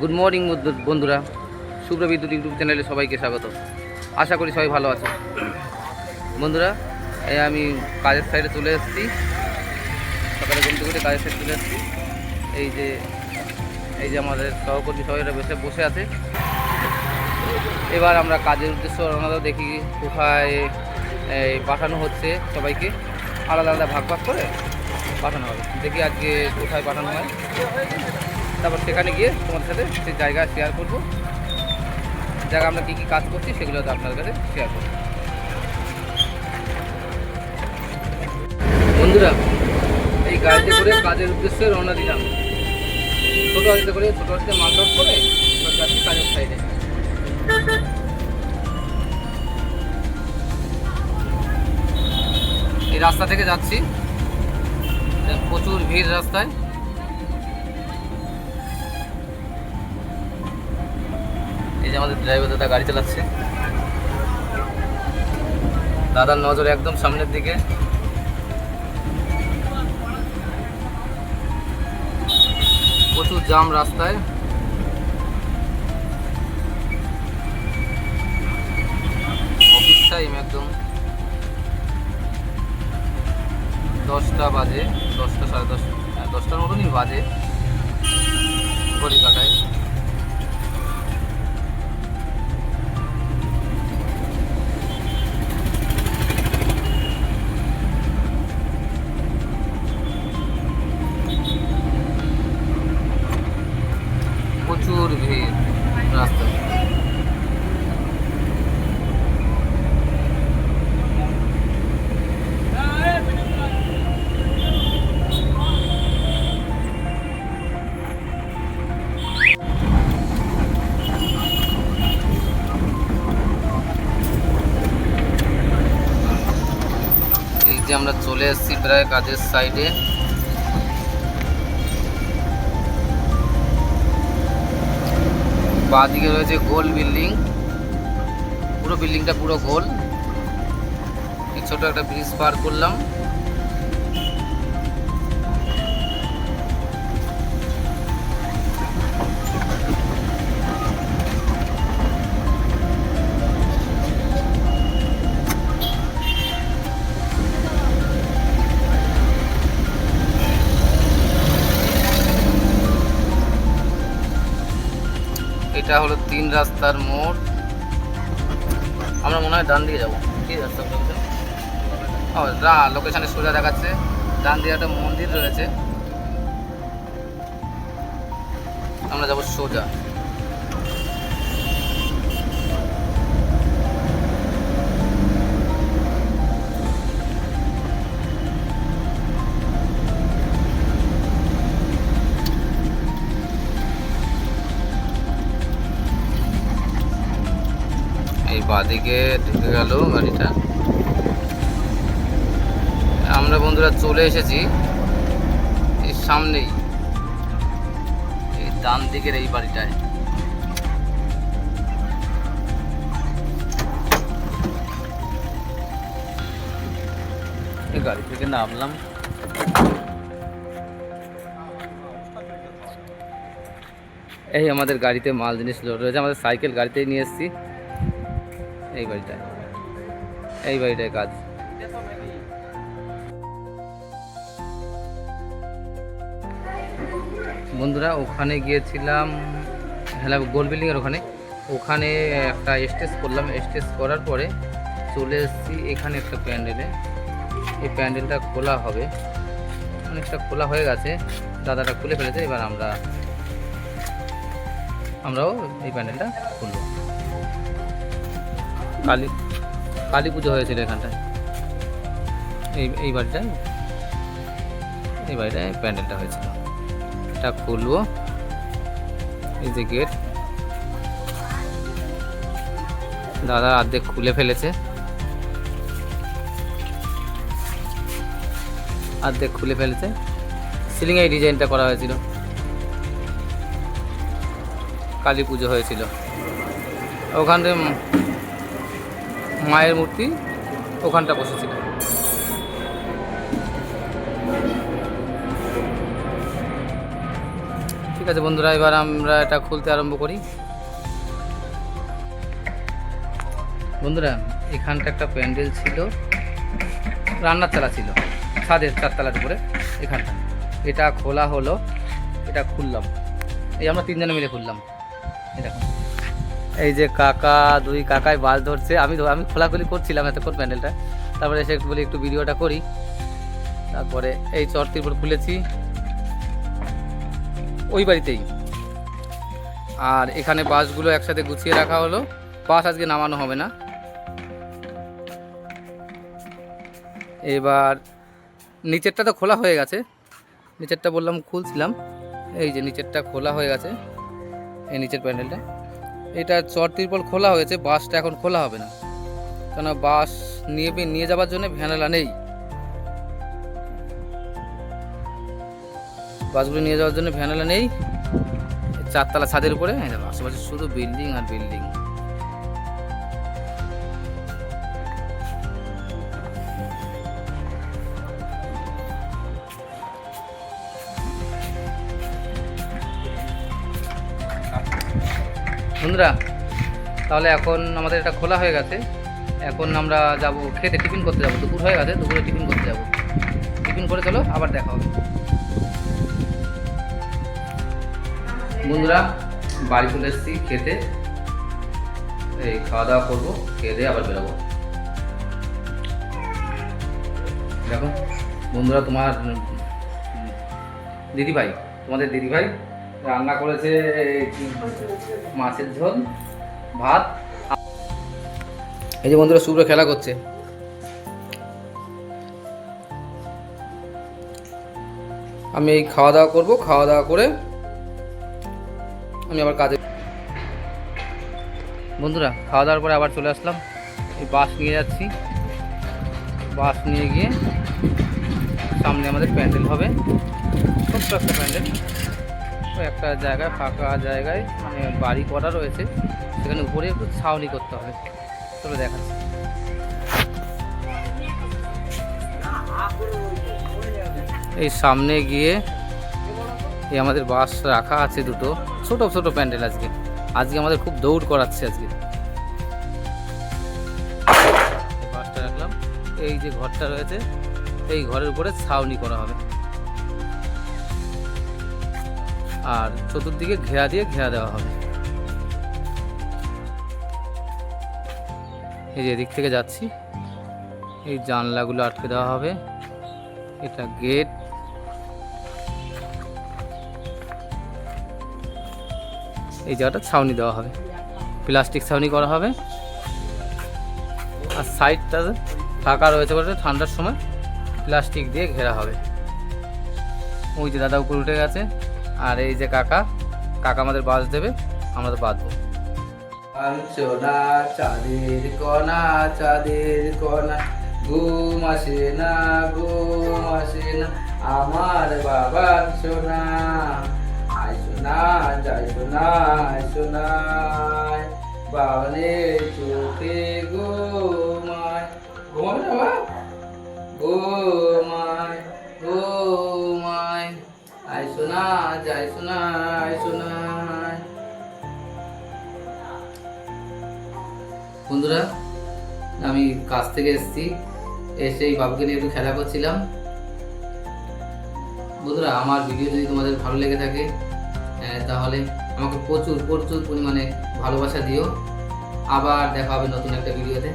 Good morning বন্ধুরা। শুভ্র বিদ্যুৎ YouTube চ্যানেলে সবাইকে স্বাগত। আশা করি সবাই ভালো আছে বন্ধুরা, এই আমি কাজের সাইডে চলে এসেছি। সকালে ঘুম থেকে কাজের সাইডে চলে এসেছি। এই যে এই যে আমাদের সহকর্মী সবাই বসে বসে আছে। এবার আমরা কাজের উদ্দেশ্য রওনা দেখি কোথায়, এই পাঠানো হচ্ছে সবাইকে। আলাদা আলাদা ভাগ ভাগ করে পাঠানো হবে। দেখি আজকে কোথায় পাঠানো হয়। তারপর সেখানে গিয়ে তোমার সাথে সেই জায়গা শেয়ার করব। জায়গা আমরা কী কী কাজ করছি সেগুলো আপনার কাছে শেয়ার করব। বন্ধুরা, এই গাড়িতে করে কাজের উদ্দেশ্যে রওনা দিলাম। ছোটো গাড়িতে করে, ছোটো গাড়িতে মাল লোড করে কাজের সাইডে এই রাস্তা থেকে যাচ্ছি। প্রচুর ভিড় রাস্তায়। যে আমাদের ড্রাইভার দাদা গাড়ি চালাচ্ছে। দাদার নজর একদম সামনের দিকে। প্রচুর জাম রাস্তায়। অফিস টাইম একদম। দশটা বাজে দশটা সাড়ে দশ হ্যাঁ, দশটার মতনই বাজে। ঘড়ি কাটায় প্রচুর ভিড় রাস্তায় এই যে আমরা চলে এসেছি প্রায় কাজের সাইডে বাঁ দিকে রয়েছে গোল বিল্ডিং। পুরো বিল্ডিংটা পুরো গোল। ছোট একটা ব্রিজ পার করলাম। এটা হলো তিন রাস্তার মোড়। আমরা মনে হয় ডান দিয়ে যাব। কি রাস্তা বলছেন? ও রা লোকেশানে সোজা দেখাচ্ছে। ডান দিয়ে একটা মন্দির রয়েছে। আমরা যাব সোজা। বাদিকে ঢুকে গেল গাড়িটা। আমরা বন্ধুরা চলে এসেছি এই সামনেই, এই ডান দিকের এই বাড়িটায়। গাড়ি থেকে নামলাম। এই আমাদের গাড়িতে মাল জিনিস লোড রয়েছে, আমাদের সাইকেল গাড়িতেই নিয়ে এসেছি। এই বাড়িটায়। এই বাড়িটায় কাজ। বন্ধুরা, ওখানে গিয়েছিলাম হ্যাঁ গোল বিল্ডিংয়ের ওখানে। ওখানে একটা স্টেজ করলাম। স্টেজ করার পরে চলে এসেছি এখানে একটা প্যান্ডেলে। এই প্যান্ডেলটা খোলা হবে। অনেকটা খোলা হয়ে গেছে। দাদাটা খুলে ফেলেছে। এবার আমরা, আমরাও এই প্যান্ডেলটা খুলব। কালী কালী পুজো হয়েছিল এখানটায়। এই এই বাড়িটায় এই বাড়িটায় প্যান্ডেলটা হয়েছিল। এটা খুলবো, এই যে গেট। দাদা অর্ধেক খুলে ফেলেছে। অর্ধেক খুলে ফেলেছে। সিলিংয়ে এই ডিজাইনটা করা হয়েছিল। কালী পুজো হয়েছিল। ওখান থেকে মায়ের মূর্তি ওখানটা বসেছিল। ঠিক আছে বন্ধুরা, এবার আমরা এটা খুলতে আরম্ভ করি। বন্ধুরা, এখানটা একটা প্যান্ডেল ছিল, রান্নার চালা ছিল, ছাদের চারতলার উপরে, এখানটা। এটা খোলা হলো, এটা খুললাম। এই আমরা তিনজনে মিলে খুললাম। দেখুন। এই যে কাকা, দুই কাকাই বাস ধরছে। আমি আমি খোলাখুলি করছিলাম এতক্ষণ প্যান্ডেলটা। তারপরে এসে বলি, একটু ভিডিওটা করি। তারপরে এই চরতির উপর খুলেছি। ওই বাড়িতেই। আর এখানে বাসগুলো একসাথে গুছিয়ে রাখা হলো। বাস আজকে নামানো হবে না। এবার নিচেরটা তো খোলা হয়ে গেছে। নিচেরটা বললাম খুলছিলাম। এই যে নিচেরটা খোলা হয়ে গেছে। এই নিচের প্যান্ডেলটা। এটা চর তিরপল খোলা হয়েছে, বাসটা এখন খোলা হবে না। কেন বাস নিয়ে নিয়ে যাওয়ার জন্য ভ্যানেলা নেই। বাসগুলো নিয়ে যাওয়ার জন্য ভ্যানেলা নেই। চারতলা ছাদের উপরে আশেপাশে শুধু বিল্ডিং আর বিল্ডিং বন্ধুরা তাহলে এখন আমাদের এটা খোলা হয়ে গেছে। এখন আমরা যাব খেতে, টিফিন করতে যাব। দুপুর হয়ে গেছে, দুপুরে টিফিন করতে যাব। টিফিন করে চলো, আবার দেখা হবে। বন্ধুরা, বাড়ি চলে এসেছি খেতে। এই খাওয়া দাওয়া করব, খেয়ে দিয়ে আবার বেরোবো। দেখো, বন্ধুরা, তোমার দিদিভাই, তোমাদের দিদিভাই রান্না করেছে মাছের ঝোল, ভাত। এই যে বন্ধুরা শুভ্র খেলা করছে। আমি এই খাওয়া দাওয়া করব, খাওয়া দাওয়া করে আমি আবার কাজে বন্ধুরা, খাওয়া দাওয়ার পরে আবার চলে আসলাম। এই বাস নিয়ে যাচ্ছি। বাস নিয়ে গিয়ে সামনে আমাদের প্যান্ডেল হবে। ছোট্ট একটা প্যান্ডেল। একটা জায়গায় ফাঁকা জায়গায় মানে বাড়ি করা রয়েছে। সেখানে উপরে একটু ছাউনি করতে হবে। তবে দেখাচ্ছি। এই সামনে গিয়ে এই আমাদের বাস রাখা আছে দুটো। ছোট ছোট প্যান্ডেল আজকে। আজকে আমাদের খুব দৌড় করাচ্ছে আজকে। বাসটা রাখলাম। এই যে ঘরটা রয়েছে, এই ঘরের উপরে ছাউনি করা হবে। আর চতুর্দিকে ঘেরা দিয়ে ঘেরা দেওয়া হবে। এই যে এদিক থেকে যাচ্ছি। এই জানলাগুলো আটকে দেওয়া হবে। এটা গেট। এই জায়গাটা ছাউনি দেওয়া হবে। প্লাস্টিক ছাউনি করা হবে। আর সাইডটা ফাঁকা রয়েছে বলে ঠান্ডার সময় প্লাস্টিক দিয়ে ঘেরা হবে। ওই যে দাদা উপরে উঠে গেছে। আর এই যে কাকা কাকা আমাদের বাস দেবে, আমরা তো বাঁধবো। আঞ্চনা চাঁদের কণা চাঁদের কণা, ঘুম আসে না, ঘুম আসে না। আমার বাবার সোনা আয় সোনা, যাই সোনা, আয় সোনায় বাবানের বন্ধুরা, আমি কাজ থেকে এসেছি, এসে এই বাবুকে নিয়ে একটু খেলা করছিলাম। বন্ধুরা, আমার ভিডিও যদি তোমাদের ভালো লেগে থাকে তাহলে আমাকে প্রচুর প্রচুর পরিমাণে ভালোবাসা দিও। আবার দেখা হবে নতুন একটা ভিডিওতে